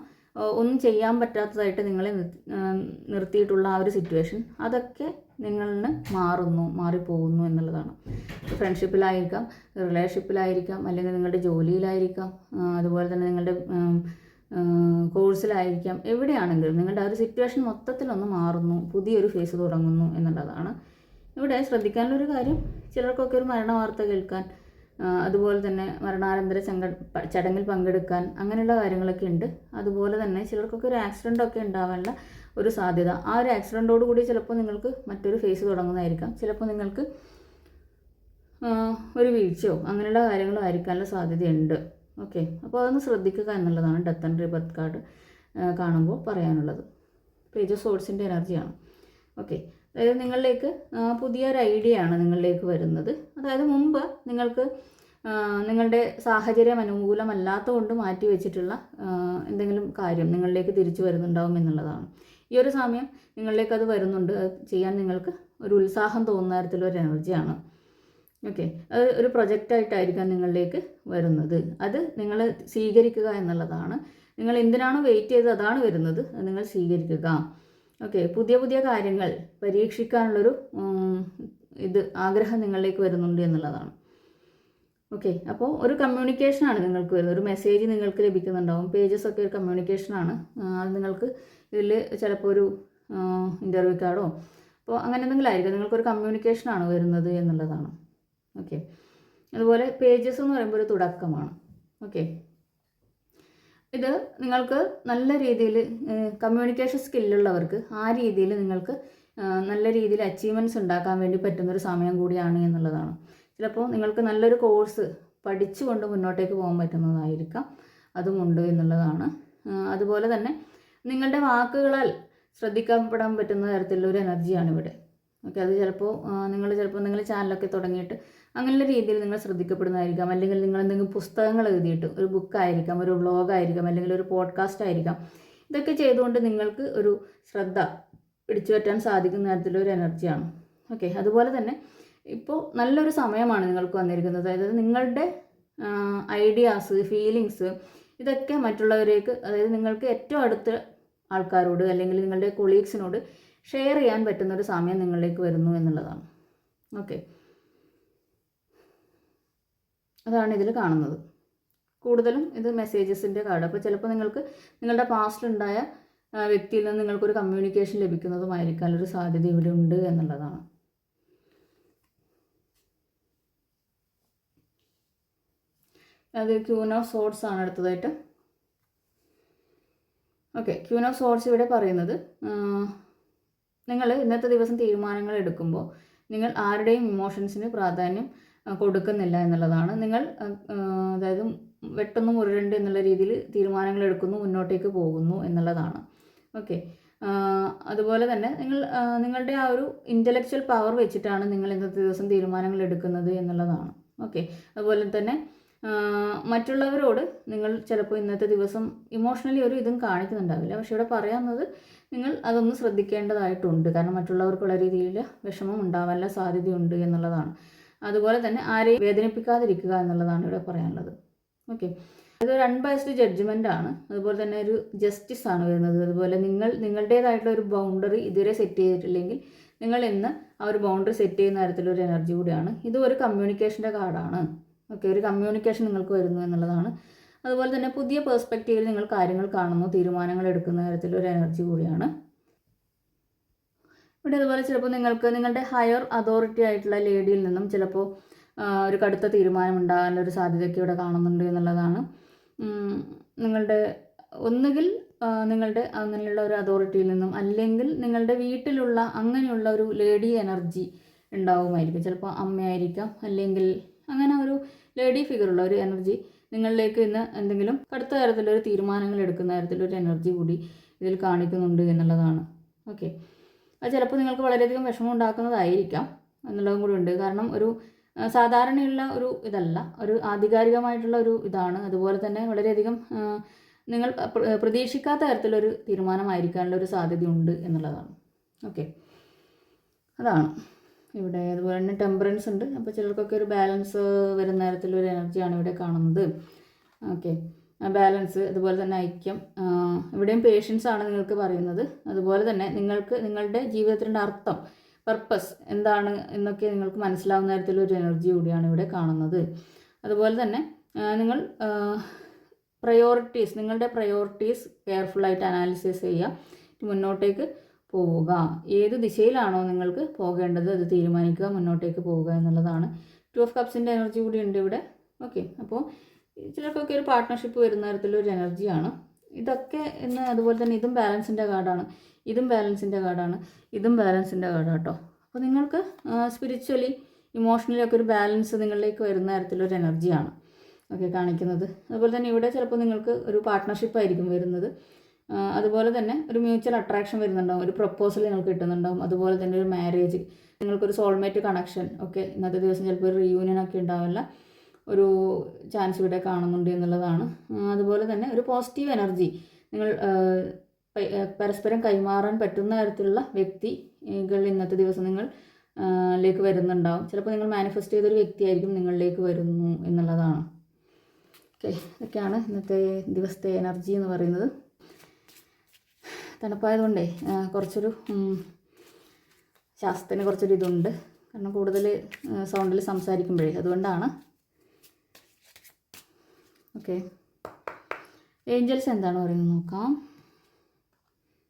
ഒന്നും ചെയ്യാൻ പറ്റാത്തതായിട്ട് നിങ്ങളെ നിർത്തിയിട്ടുള്ള ആ ഒരു സിറ്റുവേഷൻ അതൊക്കെ നിങ്ങളിന് മാറുന്നു മാറിപ്പോകുന്നു എന്നുള്ളതാണ്. ഫ്രണ്ട്ഷിപ്പിലായിരിക്കാം റിലേഷൻഷിപ്പിലായിരിക്കാം അല്ലെങ്കിൽ നിങ്ങളുടെ ജോലിയിലായിരിക്കാം അതുപോലെ തന്നെ നിങ്ങളുടെ കോഴ്സിലായിരിക്കാം. എവിടെയാണെങ്കിലും നിങ്ങളുടെ ആ ഒരു സിറ്റുവേഷൻ മൊത്തത്തിലൊന്ന് മാറുന്നു പുതിയൊരു ഫേസ് തുടങ്ങുന്നു എന്നുള്ളതാണ്. ഇവിടെ ശ്രദ്ധിക്കാനുള്ളൊരു കാര്യം ചിലർക്കൊക്കെ ഒരു മരണ വാർത്ത കേൾക്കാൻ അതുപോലെ തന്നെ മരണാനന്തര ചങ്ക ചടങ്ങിൽ പങ്കെടുക്കാൻ അങ്ങനെയുള്ള കാര്യങ്ങളൊക്കെ ഉണ്ട്. അതുപോലെ തന്നെ ചിലർക്കൊക്കെ ഒരു ആക്സിഡന്റ് ഒക്കെ ഉണ്ടാവാനുള്ള ഒരു സാധ്യത. ആ ഒരു ആക്സിഡന്റോട് കൂടി ചിലപ്പോൾ നിങ്ങൾക്ക് മറ്റൊരു ഫേസ് തുടങ്ങുന്നതായിരിക്കാം. ചിലപ്പോൾ നിങ്ങൾക്ക് ഒരു വീഴ്ചയോ അങ്ങനെയുള്ള കാര്യങ്ങളോ ആയിരിക്കാനുള്ള സാധ്യതയുണ്ട്. ഓക്കെ. അപ്പോൾ അതൊന്ന് ശ്രദ്ധിക്കുക എന്നുള്ളതാണ് ഡെത്ത് ആൻഡ് റിബർത്ത് കാർഡ് കാണുമ്പോൾ പറയാനുള്ളത്. പേജ് സോഴ്സിന്റെ എനർജിയാണ് ഓക്കെ. അതായത് നിങ്ങളിലേക്ക് പുതിയൊരു ഐഡിയ ആണ് നിങ്ങളിലേക്ക് വരുന്നത്. അതായത് മുമ്പ് നിങ്ങൾക്ക് നിങ്ങളുടെ സാഹചര്യം അനുകൂലമല്ലാത്ത കൊണ്ട് മാറ്റി വെച്ചിട്ടുള്ള എന്തെങ്കിലും കാര്യം നിങ്ങളിലേക്ക് തിരിച്ചു വരുന്നുണ്ടാവും എന്നുള്ളതാണ്. ഈ ഒരു സമയം നിങ്ങളിലേക്ക് അത് വരുന്നുണ്ട്. ചെയ്യാൻ നിങ്ങൾക്ക് ഒരു ഉത്സാഹം തോന്നുന്ന തരത്തിലൊരു എനർജിയാണ് ഓക്കെ. അത് ഒരു പ്രൊജക്റ്റായിട്ടായിരിക്കാം നിങ്ങളിലേക്ക് വരുന്നത്. അത് നിങ്ങൾ സ്വീകരിക്കുക എന്നുള്ളതാണ്. നിങ്ങൾ എന്തിനാണോ വെയിറ്റ് ചെയ്ത് അതാണ് വരുന്നത്. അത് നിങ്ങൾ സ്വീകരിക്കുക. ഓക്കെ. പുതിയ പുതിയ കാര്യങ്ങൾ പരീക്ഷിക്കാനുള്ളൊരു ഇത് ആഗ്രഹം നിങ്ങളിലേക്ക് വരുന്നുണ്ട് എന്നുള്ളതാണ്. ഓക്കെ. അപ്പോൾ ഒരു കമ്മ്യൂണിക്കേഷനാണ് നിങ്ങൾക്ക് വരുന്നത്. ഒരു മെസ്സേജ് നിങ്ങൾക്ക് ലഭിക്കുന്നുണ്ടാവും. പേജസ് ഒക്കെ ഒരു കമ്മ്യൂണിക്കേഷനാണ് അത് നിങ്ങൾക്ക് ഇതിൽ ചിലപ്പോൾ ഒരു ഇന്റർവ്യൂ കാർഡോ അപ്പോൾ അങ്ങനെ എന്തെങ്കിലും ആയിരിക്കും. നിങ്ങൾക്കൊരു കമ്മ്യൂണിക്കേഷനാണ് വരുന്നത് എന്നുള്ളതാണ്. ഓക്കെ അതുപോലെ പേജസ് എന്ന് പറയുമ്പോൾ ഒരു തുടക്കമാണ്. ഓക്കെ ഇത് നിങ്ങൾക്ക് നല്ല രീതിയിൽ കമ്മ്യൂണിക്കേഷൻ സ്കില്ലുള്ളവർക്ക് ആ രീതിയിൽ നിങ്ങൾക്ക് നല്ല രീതിയിൽ അച്ചീവ്മെന്റ്സ് ഉണ്ടാക്കാൻ വേണ്ടി പറ്റുന്നൊരു സമയം കൂടിയാണ് എന്നുള്ളതാണ്. ചിലപ്പോൾ നിങ്ങൾക്ക് നല്ലൊരു കോഴ്സ് പഠിച്ചുകൊണ്ട് മുന്നോട്ടേക്ക് പോകാൻ പറ്റുന്നതായിരിക്കാം. അതുമുണ്ട് എന്നുള്ളതാണ്. അതുപോലെ തന്നെ നിങ്ങളുടെ വാക്കുകളാൽ ശ്രദ്ധിക്കപ്പെടാൻ പറ്റുന്ന തരത്തിലുള്ള ഒരു എനർജിയാണ് ഇവിടെ. ഓക്കെ അത് ചിലപ്പോൾ നിങ്ങൾ ചിലപ്പോൾ നിങ്ങൾ ചാനലൊക്കെ തുടങ്ങിയിട്ട് അങ്ങനെയുള്ള രീതിയിൽ നിങ്ങൾ ശ്രദ്ധിക്കപ്പെടുന്നതായിരിക്കാം. അല്ലെങ്കിൽ നിങ്ങൾ എന്തെങ്കിലും പുസ്തകങ്ങൾ എഴുതിയിട്ട് ഒരു ബുക്കായിരിക്കാം ഒരു വ്ളോഗായിരിക്കാം അല്ലെങ്കിൽ ഒരു പോഡ്കാസ്റ്റ് ആയിരിക്കാം. ഇതൊക്കെ ചെയ്തുകൊണ്ട് നിങ്ങൾക്ക് ഒരു ശ്രദ്ധ പിടിച്ചു പറ്റാൻ സാധിക്കുന്ന തരത്തിലൊരു എനർജിയാണ് ഓക്കെ അതുപോലെ തന്നെ ഇപ്പോൾ നല്ലൊരു സമയമാണ് നിങ്ങൾക്ക് വന്നിരിക്കുന്നത്. അതായത് നിങ്ങളുടെ ഐഡിയാസ് ഫീലിങ്സ് ഇതൊക്കെ മറ്റുള്ളവരേക്ക് അതായത് നിങ്ങൾക്ക് ഏറ്റവും അടുത്ത ആൾക്കാരോട് അല്ലെങ്കിൽ നിങ്ങളുടെ കൊളീഗ്സിനോട് ഷെയർ ചെയ്യാൻ പറ്റുന്ന ഒരു സമയം നിങ്ങളിലേക്ക് വരുന്നു എന്നുള്ളതാണ്. ഓക്കെ അതാണ് ഇതിൽ കാണുന്നത്. കൂടുതലും ഇത് മെസ്സേജസിന്റെ കാർഡ്. അപ്പോൾ ചിലപ്പോൾ നിങ്ങൾക്ക് നിങ്ങളുടെ പാസ്റ്റിലുണ്ടായ വ്യക്തിയിൽ നിന്ന് നിങ്ങൾക്കൊരു കമ്മ്യൂണിക്കേഷൻ ലഭിക്കുന്നതുമായിരിക്കാൻ ഒരു സാധ്യത ഇവിടെ ഉണ്ട് എന്നുള്ളതാണ്. അത് ക്യൂൻ ഓഫ് സോർട്സ് ആണ് അടുത്തതായിട്ട്. ഓക്കെ ക്യൂൻ ഓഫ് സോർട്സ് ഇവിടെ പറയുന്നത് നിങ്ങൾ ഇന്നത്തെ ദിവസം തീരുമാനങ്ങൾ എടുക്കുമ്പോൾ നിങ്ങൾ ആരുടെയും ഇമോഷൻസിന് പ്രാധാന്യം കൊടുക്കുന്നില്ല എന്നുള്ളതാണ്. നിങ്ങൾ അതായത് വെട്ടുന്നു മുരണ്ട് എന്നുള്ള രീതിയിൽ തീരുമാനങ്ങൾ എടുക്കുന്നു മുന്നോട്ടേക്ക് പോകുന്നു എന്നുള്ളതാണ്. ഓക്കെ. അതുപോലെ തന്നെ നിങ്ങൾ നിങ്ങളുടെ ആ ഒരു ഇന്റലക്ച്വൽ പവർ വെച്ചിട്ടാണ് നിങ്ങൾ ഇന്നത്തെ ദിവസം തീരുമാനങ്ങൾ എടുക്കുന്നത് എന്നുള്ളതാണ്. ഓക്കെ. അതുപോലെ തന്നെ മറ്റുള്ളവരോട് നിങ്ങൾ ചിലപ്പോൾ ഇന്നത്തെ ദിവസം ഇമോഷണലി ഒരു ഇതും കാണിക്കുന്നുണ്ടാവില്ല. പക്ഷെ ഇവിടെ പറയാവുന്നത് നിങ്ങൾ അതൊന്ന് ശ്രദ്ധിക്കേണ്ടതായിട്ടുണ്ട്. കാരണം മറ്റുള്ളവർക്കുള്ള രീതിയിൽ വിഷമം ഉണ്ടാവാനുള്ള സാധ്യതയുണ്ട് എന്നുള്ളതാണ്. അതുപോലെ തന്നെ ആരെയും വേദനിപ്പിക്കാതിരിക്കുക എന്നുള്ളതാണ് ഇവിടെ പറയാനുള്ളത്. ഓക്കെ അതൊരു അൺബയസ്ഡ് ജഡ്ജ്മെന്റ് ആണ്. അതുപോലെ തന്നെ ഒരു ജസ്റ്റിസ് ആണ് വരുന്നത്. അതുപോലെ നിങ്ങൾ നിങ്ങളുടേതായിട്ടുള്ള ഒരു ബൗണ്ടറി ഇതുവരെ സെറ്റ് ചെയ്തിട്ടില്ലെങ്കിൽ നിങ്ങൾ ഇന്ന് ആ ഒരു ബൗണ്ടറി സെറ്റ് ചെയ്യുന്ന തരത്തിലൊരു എനർജി കൂടിയാണ്. ഇത് ഒരു കമ്മ്യൂണിക്കേഷന്റെ കാർഡാണ് ഓക്കെ ഒരു കമ്മ്യൂണിക്കേഷൻ നിങ്ങൾക്ക് വരുന്നു എന്നുള്ളതാണ്. അതുപോലെ തന്നെ പുതിയ പേഴ്സ്പെക്റ്റീവിൽ നിങ്ങൾ കാര്യങ്ങൾ കാണുന്നു തീരുമാനങ്ങൾ എടുക്കുന്ന തരത്തിലൊരു എനർജി കൂടിയാണ്. ഇവിടെ അതുപോലെ ചിലപ്പോൾ നിങ്ങൾക്ക് നിങ്ങളുടെ ഹയർ അതോറിറ്റി ആയിട്ടുള്ള ലേഡിയിൽ നിന്നും ചിലപ്പോൾ ഒരു കടുത്ത തീരുമാനം ഉണ്ടാകാനുള്ള ഒരു സാധ്യതയൊക്കെ ഇവിടെ കാണുന്നുണ്ട് എന്നുള്ളതാണ്. നിങ്ങളുടെ ഒന്നുകിൽ നിങ്ങളുടെ അങ്ങനെയുള്ള ഒരു അതോറിറ്റിയിൽ നിന്നും അല്ലെങ്കിൽ നിങ്ങളുടെ വീട്ടിലുള്ള അങ്ങനെയുള്ള ഒരു ലേഡി എനർജി ഉണ്ടാവുമായിരിക്കും. ചിലപ്പോൾ അമ്മയായിരിക്കാം അല്ലെങ്കിൽ അങ്ങനെ ഒരു ലേഡി ഫിഗറുള്ള ഒരു എനർജി നിങ്ങളിലേക്ക് ഇന്ന് എന്തെങ്കിലും കടുത്ത തരത്തിലൊരു തീരുമാനങ്ങൾ എടുക്കുന്ന തരത്തിലൊരു എനർജി കൂടി ഇതിൽ കാണിക്കുന്നുണ്ട് എന്നുള്ളതാണ്. ഓക്കെ അത് ചിലപ്പോൾ നിങ്ങൾക്ക് വളരെയധികം വിഷമം ഉണ്ടാക്കുന്നതായിരിക്കാം എന്നുള്ളതും കൂടി ഉണ്ട്. കാരണം ഒരു സാധാരണയുള്ള ഒരു ഇതല്ല ഒരു ആധികാരികമായിട്ടുള്ള ഒരു ഇതാണ്. അതുപോലെ തന്നെ വളരെയധികം നിങ്ങൾ പ്രതീക്ഷിക്കാത്ത തരത്തിലൊരു തീരുമാനമായിരിക്കാനുള്ള ഒരു സാധ്യതയുണ്ട് എന്നുള്ളതാണ്. ഓക്കെ. അതാണ്. ഇവിടെ അതുപോലെ തന്നെ ടെമ്പറൻസ് ഉണ്ട്. അപ്പോൾ ചിലർക്കൊക്കെ ഒരു ബാലൻസ് വരുന്ന തരത്തിലൊരു എനർജിയാണ് ഇവിടെ കാണുന്നത്. ഓക്കെ. ബാലൻസ് അതുപോലെ തന്നെ ഐക്യം ഇവിടെയും പേഷ്യൻസ് ആണ് നിങ്ങൾക്ക് പറയുന്നത്. അതുപോലെ തന്നെ നിങ്ങൾക്ക് നിങ്ങളുടെ ജീവിതത്തിന്റെ അർത്ഥം പർപ്പസ് എന്താണ് എന്നൊക്കെ നിങ്ങൾക്ക് മനസ്സിലാവുന്ന തരത്തിലൊരു എനർജി കൂടിയാണ് ഇവിടെ കാണുന്നത്. അതുപോലെ തന്നെ നിങ്ങൾ പ്രയോറിറ്റീസ് നിങ്ങളുടെ പ്രയോറിറ്റീസ് കെയർഫുള്ളായിട്ട് അനാലിസിസ് ചെയ്യുക മുന്നോട്ടേക്ക് പോവുക. ഏത് ദിശയിലാണോ നിങ്ങൾക്ക് പോകേണ്ടത് അത് തീരുമാനിക്കുക മുന്നോട്ടേക്ക് പോവുക എന്നുള്ളതാണ്. ടു ഓഫ് കപ്സിന്റെ എനർജി കൂടി ഉണ്ട് ഇവിടെ. ഓക്കെ അപ്പോൾ ചിലർക്കൊക്കെ ഒരു പാർട്ട്ണർഷിപ്പ് വരുന്ന തരത്തിലൊരു എനർജിയാണ് ഇതൊക്കെ ഇന്ന് അതുപോലെ തന്നെ ഇതും ബാലൻസിന്റെ കാർഡാണ് ഇതും ബാലൻസിന്റെ കാർഡാണ് ഇതും ബാലൻസിന്റെ കാർഡാണ് കേട്ടോ അപ്പോൾ നിങ്ങൾക്ക് സ്പിരിച്വലി ഇമോഷണലി ഒക്കെ ഒരു ബാലൻസ് നിങ്ങളിലേക്ക് വരുന്ന തരത്തിലൊരു എനർജിയാണ് ഓക്കെ കാണിക്കുന്നത്. അതുപോലെ തന്നെ ഇവിടെ ചിലപ്പോൾ നിങ്ങൾക്ക് ഒരു പാർട്ട്ണർഷിപ്പ് ആയിരിക്കും വരുന്നത്. അതുപോലെ തന്നെ ഒരു മ്യൂച്വൽ അട്രാക്ഷൻ വരുന്നുണ്ടാവും. ഒരു പ്രപ്പോസൽ നിങ്ങൾക്ക് കിട്ടുന്നുണ്ടാവും. അതുപോലെ തന്നെ ഒരു മാരേജ് നിങ്ങൾക്കൊരു സോൾമേറ്റ് കണക്ഷൻ ഒക്കെ ഇന്നത്തെ ദിവസം ചിലപ്പോൾ ഒരു റീയൂണിയൻ ഒക്കെ ഉണ്ടാവില്ല. ഒരു ചാൻസ് ഇവിടെ കാണുന്നുണ്ട് എന്നുള്ളതാണ്. അതുപോലെ തന്നെ ഒരു പോസിറ്റീവ് എനർജി നിങ്ങൾ പരസ്പരം കൈമാറാൻ പറ്റുന്ന തരത്തിലുള്ള വ്യക്തികൾ ഇന്നത്തെ ദിവസം നിങ്ങൾ ലേക്ക് വരുന്നുണ്ടാവും. ചിലപ്പോൾ നിങ്ങൾ മാനിഫെസ്റ്റ് ചെയ്തൊരു വ്യക്തിയായിരിക്കും നിങ്ങളിലേക്ക് വരുന്നു എന്നുള്ളതാണ്. ഓക്കെ ഇതൊക്കെയാണ് ഇന്നത്തെ ദിവസത്തെ എനർജി എന്ന് പറയുന്നത്. തണുപ്പായതുകൊണ്ടേ കുറച്ചൊരു ശാസ്ത്രത്തിന് കുറച്ചൊരു ഇതുണ്ട് കാരണം കൂടുതൽ സൗണ്ടിൽ സംസാരിക്കുമ്പോഴേ. അതുകൊണ്ടാണ് ഓക്കെ. ഏഞ്ചൽസ് എന്താണ് പറയുന്നത് നോക്കാം.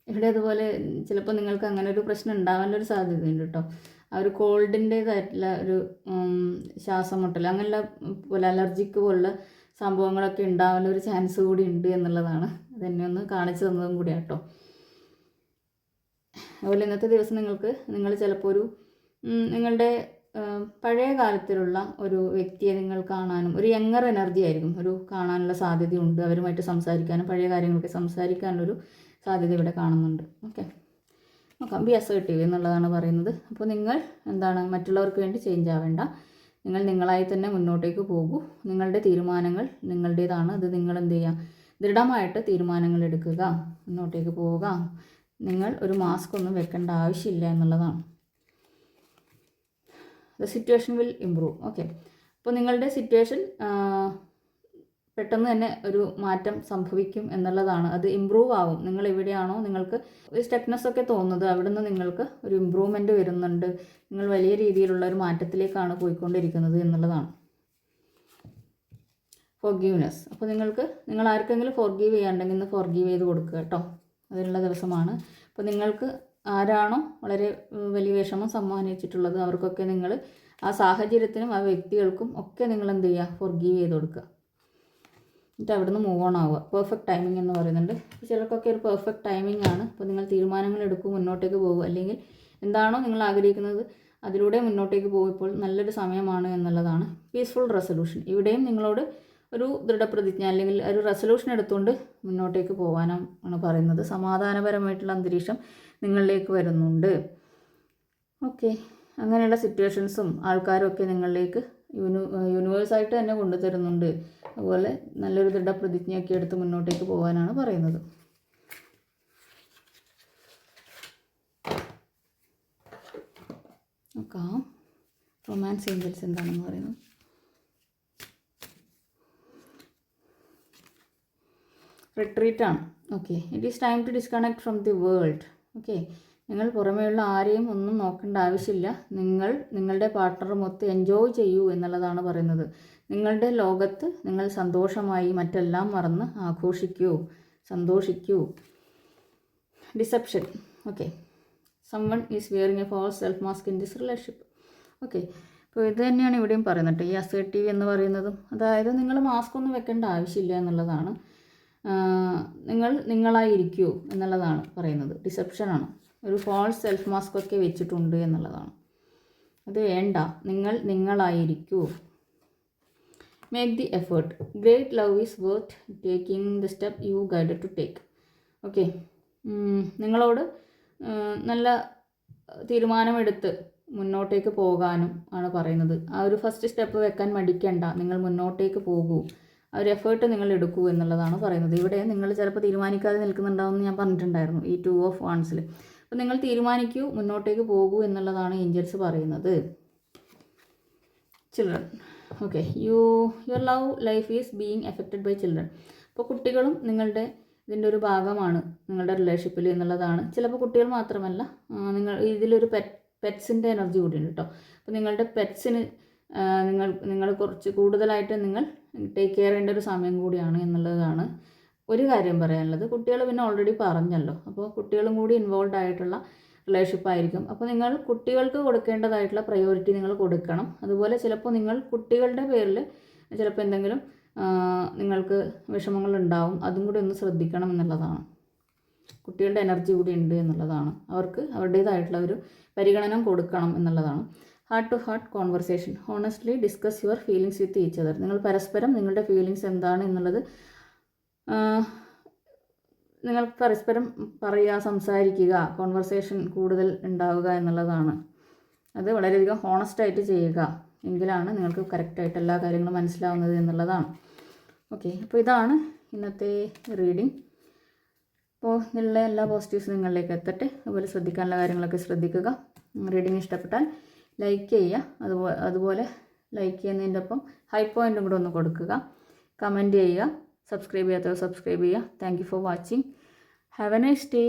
ഇവിടെ അതുപോലെ ചിലപ്പോൾ നിങ്ങൾക്ക് അങ്ങനെ ഒരു പ്രശ്നം ഉണ്ടാവാനൊരു സാധ്യതയുണ്ട് കേട്ടോ. ആ ഒരു കോൾഡിന്റേതായിട്ടുള്ള ഒരു ശ്വാസം മുട്ടൽ അങ്ങനെയുള്ള പോലെ അലർജിക്ക് പോലുള്ള സംഭവങ്ങളൊക്കെ ഒരു ചാൻസ് കൂടി ഉണ്ട് എന്നുള്ളതാണ്. അതെന്നെ ഒന്ന് കാണിച്ചു തന്നതും കൂടിയാണ് കേട്ടോ അതുപോലെ ഇന്നത്തെ ദിവസം നിങ്ങൾക്ക് നിങ്ങൾ ചിലപ്പോൾ ഒരു നിങ്ങളുടെ പഴയ കാലത്തിലുള്ള ഒരു വ്യക്തിയെ നിങ്ങൾ കാണാനും ഒരു യങ്ങർ എനർജി ആയിരിക്കും ഒരു കാണാനുള്ള സാധ്യതയുണ്ട് അവരുമായിട്ട് സംസാരിക്കാനും പഴയ കാര്യങ്ങളൊക്കെ സംസാരിക്കാനുള്ളൊരു സാധ്യത ഇവിടെ കാണുന്നുണ്ട്. ഓക്കെ നോക്കാം. ബി അസേർട്ടീവ് എന്നുള്ളതാണ് പറയുന്നത്. അപ്പോൾ നിങ്ങൾ എന്താണ് മറ്റുള്ളവർക്ക് വേണ്ടി ചേഞ്ച് ആവേണ്ട. നിങ്ങൾ നിങ്ങളായി തന്നെ മുന്നോട്ടേക്ക് പോകൂ. നിങ്ങളുടെ തീരുമാനങ്ങൾ നിങ്ങളുടേതാണ്. അത് നിങ്ങൾ എന്ത് ചെയ്യുക ദൃഢമായിട്ട് തീരുമാനങ്ങൾ എടുക്കുക. മുന്നോട്ടേക്ക് പോവുക. നിങ്ങൾ ഒരു മാസ്ക് ഒന്നും വെക്കേണ്ട ആവശ്യമില്ല എന്നുള്ളതാണ്. The situation will improve okay അപ്പോൾ നിങ്ങളുടെ സിറ്റുവേഷൻ പെട്ടെന്ന് തന്നെ ഒരു മാറ്റം സംഭവിക്കും എന്നുള്ളതാണ്. അത് ഇമ്പ്രൂവ് ആവും. നിങ്ങൾ എവിടെയാണോ നിങ്ങൾക്ക് ഒരു സ്റ്റെക്നെസ് ഒക്കെ തോന്നുന്നത് അവിടുന്ന് നിങ്ങൾക്ക് ഒരു ഇമ്പ്രൂവ്മെന്റ് വരുന്നുണ്ട്. നിങ്ങൾ വലിയ രീതിയിലുള്ള ഒരു മാറ്റത്തിലേക്കാണ് പോയിക്കൊണ്ടിരിക്കുന്നത് എന്നുള്ളതാണ്. ഫോർഗീവ്നെസ് അപ്പോൾ നിങ്ങൾക്ക് നിങ്ങൾ ആർക്കെങ്കിലും ഫോർഗീവ് ചെയ്യാണ്ടെങ്കിൽ ഇന്ന് ഫോർഗീവ് ചെയ്ത് കൊടുക്കുക കേട്ടോ. അതിനുള്ള ദിവസമാണ്. അപ്പോൾ നിങ്ങൾക്ക് ആരാണോ വളരെ വലിയ വിഷമം സമ്മാനിച്ചിട്ടുള്ളത് അവർക്കൊക്കെ നിങ്ങൾ ആ സാഹചര്യത്തിനും ആ വ്യക്തികൾക്കും ഒക്കെ നിങ്ങൾ എന്ത് ചെയ്യുക? ഫോർഗീവ് ചെയ്ത് കൊടുക്കുക. എന്നിട്ട് അവിടുന്ന് മൂവ് ഓൺ ആവുക. പെർഫെക്റ്റ് ടൈമിംഗ് എന്ന് പറയുന്നുണ്ട്. ചിലർക്കൊക്കെ ഒരു പെർഫെക്റ്റ് ടൈമിംഗ് ആണ്. അപ്പോൾ നിങ്ങൾ തീരുമാനങ്ങൾ എടുക്കും മുന്നോട്ടേക്ക് പോകുക അല്ലെങ്കിൽ എന്താണോ നിങ്ങൾ ആഗ്രഹിക്കുന്നത് അതിലൂടെ മുന്നോട്ടേക്ക് പോകുമ്പോൾ നല്ലൊരു സമയമാണ് എന്നുള്ളതാണ്. പീസ്ഫുൾ റെസൊല്യൂഷൻ ഇവിടെയും നിങ്ങളോട് ഒരു ദൃഢപ്രതിജ്ഞ അല്ലെങ്കിൽ ഒരു റെസൊല്യൂഷൻ എടുത്തുകൊണ്ട് മുന്നോട്ടേക്ക് പോകാനാണ് പറയുന്നത്. സമാധാനപരമായിട്ടുള്ള അന്തരീക്ഷം നിങ്ങളിലേക്ക് വരുന്നുണ്ട്. ഓക്കെ അങ്ങനെയുള്ള സിറ്റുവേഷൻസും ആൾക്കാരും ഒക്കെ നിങ്ങളിലേക്ക് യൂണി യൂണിവേഴ്സായിട്ട് തന്നെ കൊണ്ടുതരുന്നുണ്ട്. അതുപോലെ നല്ലൊരു ദൃഢപ്രതിജ്ഞയൊക്കെ എടുത്ത് മുന്നോട്ടേക്ക് പോകാനാണ് പറയുന്നത്. നോക്കാം. റൊമാൻസ് ഏഞ്ചൽസ് എന്താണെന്ന് പറയുന്നത്. റിട്രീറ്റ് ആണ്. Okay it is time to disconnect from the world okay നിങ്ങൾ പുറമേയുള്ള ആരെയും ഒന്നും നോക്കേണ്ട ആവശ്യമില്ല. നിങ്ങൾ നിങ്ങളുടെ പാർട്ട്ണറുമൊത്ത് എൻജോയ് ചെയ്യൂ എന്നുള്ളതാണ് പറയുന്നത്. നിങ്ങളുടെ ലോകത്ത് നിങ്ങൾ സന്തോഷമായി മറ്റെല്ലാം മറന്ന് ആഘോഷിക്കൂ. സന്തോഷിക്കൂ. Deception okay someone is wearing a false self mask in this relationship okay അപ്പോൾ ഇത് തന്നെയാണ് ഇവിടെയും പറയുന്നത്. ഈ അസേർട്ടീവ് എന്ന് പറയുന്നതും അതായത് നിങ്ങൾ മാസ്ക് ഒന്നും വെക്കേണ്ട ആവശ്യമില്ല എന്നുള്ളതാണ്. നിങ്ങൾ നിങ്ങളായിരിക്കൂ എന്നുള്ളതാണ് പറയുന്നത്. ഡിസെപ്ഷനാണ് ഒരു ഫോൾസ് സെൽഫ് മാസ്ക് ഒക്കെ വെച്ചിട്ടുണ്ട് എന്നുള്ളതാണ്. അത് വേണ്ട. നിങ്ങൾ നിങ്ങളായിരിക്കൂ. Make the effort great love is worth taking the step you guide to take okay നിങ്ങളോട് നല്ല തീരുമാനമെടുത്ത് മുന്നോട്ടേക്ക് പോകാനും ആണ് പറയുന്നത്. ആ ഒരു ഫസ്റ്റ് സ്റ്റെപ്പ് വെക്കാൻ മടിക്കണ്ട. നിങ്ങൾ മുന്നോട്ടേക്ക് പോകൂ. ഒരു എഫേർട്ട് നിങ്ങൾ എടുക്കൂ എന്നുള്ളതാണ് പറയുന്നത്. ഇവിടെ നിങ്ങൾ ചിലപ്പോൾ തീരുമാനിക്കാതെ നിൽക്കുന്നുണ്ടാവും എന്ന് ഞാൻ പറഞ്ഞിട്ടുണ്ടായിരുന്നു ഈ ടു ഓഫ് വൺസിൽ അപ്പോൾ നിങ്ങൾ തീരുമാനിക്കൂ മുന്നോട്ടേക്ക് പോകൂ എന്നുള്ളതാണ് ഏഞ്ചൽസ് പറയുന്നത്. Children okay you your love life is being affected by children അപ്പോൾ കുട്ടികളും നിങ്ങളുടെ ഇതിന്റെ ഒരു ഭാഗമാണ് നിങ്ങളുടെ റിലേഷൻഷിപ്പിൽ എന്നുള്ളതാണ്. ചിലപ്പോൾ കുട്ടികൾ മാത്രമല്ല നിങ്ങൾ ഇതിലൊരു പെറ്റ് പെറ്റ്സിന്റെ എനർജി കൂടിയുണ്ട് കേട്ടോ അപ്പോൾ നിങ്ങളുടെ പെറ്റ്സിന് നിങ്ങൾ നിങ്ങൾ കുറച്ച് കൂടുതലായിട്ട് നിങ്ങൾ ടേക്ക് കെയർ ചെയ്യേണ്ട ഒരു സമയം കൂടിയാണ് എന്നുള്ളതാണ് ഒരു കാര്യം പറയാനുള്ളത്. കുട്ടികൾ പിന്നെ ഓൾറെഡി പറഞ്ഞല്ലോ. അപ്പോൾ കുട്ടികളും കൂടി ഇൻവോൾവ് ആയിട്ടുള്ള റിലേഷൻഷിപ്പ് ആയിരിക്കും. അപ്പോൾ നിങ്ങൾ കുട്ടികൾക്ക് കൊടുക്കേണ്ടതായിട്ടുള്ള പ്രയോറിറ്റി നിങ്ങൾ കൊടുക്കണം. അതുപോലെ ചിലപ്പോൾ നിങ്ങൾ കുട്ടികളുടെ പേരിൽ ചിലപ്പോൾ എന്തെങ്കിലും നിങ്ങൾക്ക് വിഷമങ്ങൾ ഉണ്ടാവും. അതും കൂടി ഒന്ന് ശ്രദ്ധിക്കണം എന്നുള്ളതാണ്. കുട്ടികളുടെ എനർജി കൂടി ഉണ്ട് എന്നുള്ളതാണ്. അവർക്ക് അവരുടേതായിട്ടുള്ള ഒരു പരിഗണന കൊടുക്കണം എന്നുള്ളതാണ്. Heart to heart conversation honestly discuss your feelings with each other നിങ്ങൾ പരസ്പരം നിങ്ങളുടെ ഫീലിങ്സ് എന്താണ് എന്നുള്ളത് നിങ്ങൾ പരസ്പരം പറയുക സംസാരിക്കുക കോൺവെർസേഷൻ കൂടുതൽ ഉണ്ടാവുക എന്നുള്ളതാണ്. അത് വളരെയധികം ഹോണസ്റ്റായിട്ട് ചെയ്യുക എങ്കിലാണ് നിങ്ങൾക്ക് കറക്റ്റായിട്ട് എല്ലാ കാര്യങ്ങളും മനസ്സിലാവുന്നത് എന്നുള്ളതാണ്. ഓക്കെ അപ്പോൾ ഇതാണ് ഇന്നത്തെ റീഡിംഗ് അപ്പോൾ ഇതിലുള്ള എല്ലാ പോസിറ്റീവ്സ് നിങ്ങളിലേക്ക് എത്തട്ടെ. അതുപോലെ ശ്രദ്ധിക്കാനുള്ള കാര്യങ്ങളൊക്കെ ശ്രദ്ധിക്കുക. റീഡിംഗ് ഇഷ്ടപ്പെട്ടാൽ ലൈക്ക് ചെയ്യുക. അതുപോലെ അതുപോലെ ലൈക്ക് ചെയ്യുന്നതിന്റെ ഒപ്പം ഹൈ പോയിന്റും കൂടെ ഒന്ന് കൊടുക്കുക. കമന്റ് ചെയ്യുക. സബ്സ്ക്രൈബ് ചെയ്യാത്തവർ സബ്സ്ക്രൈബ് ചെയ്യുക. Thank you for watching have a nice day